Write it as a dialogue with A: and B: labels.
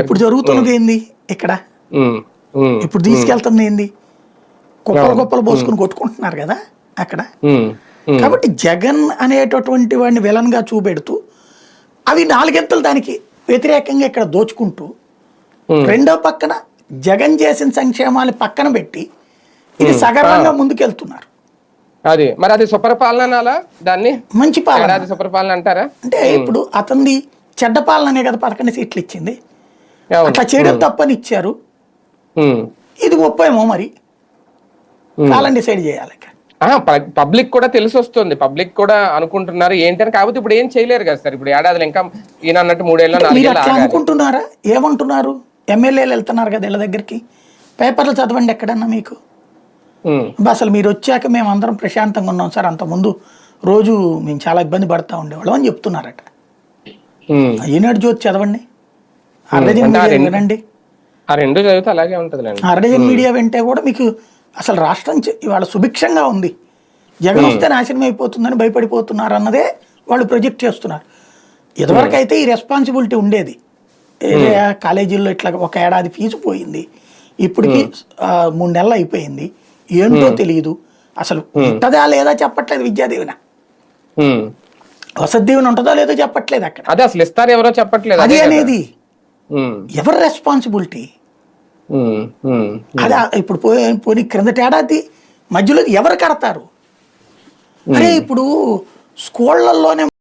A: ఇప్పుడు జరుగుతున్నది ఏంది ఇక్కడ? ఇప్పుడు తీసుకెళ్తుంది ఏంది? కుప్పలు కుప్పలు పోసుకుని కొట్టుకుంటున్నారు కదా అక్కడ? కాబట్టి జగన్ అనేటటువంటి వాడిని విలన్గా చూపెడుతూ అవి నాలుగెంతలు దానికి వ్యతిరేకంగా ఇక్కడ దోచుకుంటూ. రెండో పక్కన జగన్ చేసిన సంక్షేమాలు పక్కన పెట్టి ఇది సగర్వంగా ముందుకెళ్తున్నారు.
B: అది మరి అది సుపరిపాలన దాన్ని?
A: మంచి పాలన.
B: సుపరిపాలన అంటారా?
A: అంటే ఇప్పుడు అతనిది చెడ్డ పాలననే కదా పదకొండు సీట్లు ఇచ్చింది. అట్లా చేయడం తప్పని ఇచ్చారు. ఇది ఒప్పేమో మరి. కాలం డిసైడ్ చేయాలి
B: పబ్లిక్ కూడా తెలిసి వస్తుంది పబ్లిక్ కూడా అనుకుంటున్నారు ఏంటని. కాకపోతే ఇప్పుడు ఏం చేయలేరు కదా సార్. ఇప్పుడు ఏడాదిలో ఇంకా ఈయన అన్నట్టు మూడేళ్ళు
A: అనుకుంటున్నారా? ఏమంటున్నారు? ఎమ్మెల్యేలు వెళ్తున్నారు కదా ఇళ్ళ దగ్గరికి. పేపర్లు చదవండి ఎక్కడన్నా మీకు. అసలు మీరు వచ్చాక మేము అందరం ప్రశాంతంగా ఉన్నాం సార్. అంతకుముందు రోజు మేము చాలా ఇబ్బంది పడతా ఉండేవాళ్ళం అని చెప్తున్నారట. ఈనాడు జ్యోతి చదవండి. వినండి
B: ఆ రెండు చదివితే అలాగే ఉంటుందిలేండి.
A: మీడియా వింటే కూడా మీకు అసలు రాష్ట్రం ఇవాళ సుభిక్షంగా ఉంది. జగన్ వస్తే నాశనం అయిపోతుందని భయపడిపోతున్నారు అన్నదే వాళ్ళు ప్రొజెక్ట్ చేస్తున్నారు. ఇదివరకు అయితే ఈ రెస్పాన్సిబిలిటీ ఉండేది. కాలేజీల్లో ఇట్లా ఒక ఏడాది ఫీజు పోయింది. ఇప్పటికి మూడు నెలలు అయిపోయింది. ఏంటో తెలియదు అసలు ఉంటుందా లేదా చెప్పట్లేదు విద్యాదీవెన. వసతి దీవెన ఉంటుందో లేదో చెప్పట్లేదు అక్కడ.
B: అదే అసలు ఇస్తారు ఎవరో చెప్పట్లేదు.
A: అది. అనేది ఎవరి రెస్పాన్సిబిలిటీ
B: ఉమ్, ఉమ్,
A: అది ఇప్పుడు పోయి పోనీ క్రిందటి ఏడాది మధ్యలో ఎవరు కడతారు? అరే ఇప్పుడు స్కూళ్ళల్లోనే